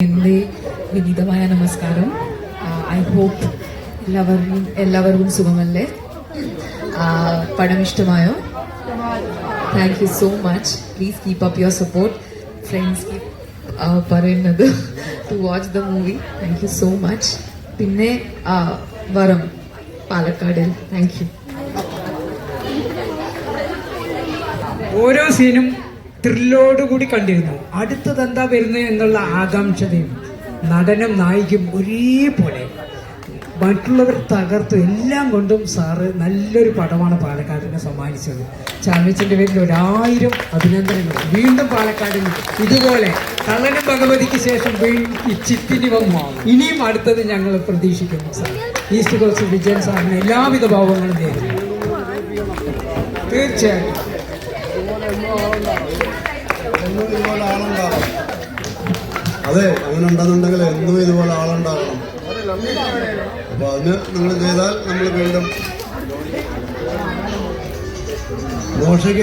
എന്റെ വിനീതമായ നമസ്കാരം. ഐ ഹോപ്പ് എല്ലാവർക്കും എല്ലാവർക്കും സുഖമല്ലേ? പടം ഇഷ്ടമായോ? Thank you so much please keep up your support friends പറയുന്നത് to watch the movie thank you so much പിന്നെ വരം പാലക്കാടിൽ. താങ്ക് യു ഓരോ സീനും ത്രില്ലോടുകൂടി കണ്ടിരുന്നു. അടുത്തത് എന്താ വരുന്നത് എന്നുള്ള ആകാംക്ഷതയും നടനും നായികയും ഒരേപോലെ മറ്റുള്ളവർ തകർത്തു എല്ലാം കൊണ്ടും സാറ് നല്ലൊരു പടമാണ് പാലക്കാടിനെ സമ്മാനിച്ചത്. ചാമ്യച്ചന്റെ പേരിൽ ഒരായിരം അഭിനന്ദനങ്ങൾ. വീണ്ടും പാലക്കാടിന് ഇതുപോലെ കള്ളനും ഭഗവതിക്ക് ശേഷം ചിത്തിനി വന്നു. ഇനിയും അടുത്തത് ഞങ്ങൾ പ്രതീക്ഷിക്കുന്നു സാർ. ഈസ്റ്റ് കോസ്റ്റ് വിജയൻ സാറിന് എല്ലാവിധ ഭാവങ്ങളും നേരുന്നു. തീർച്ചയായും. അതെ അങ്ങനെ ഉണ്ടെന്നുണ്ടെങ്കിൽ എന്നും ഇതുപോലെ ആളുണ്ടാകണം. അപ്പൊ അതിന് നിങ്ങൾ ചെയ്താൽ നമ്മൾ വീണ്ടും ദോഷയ്ക്ക്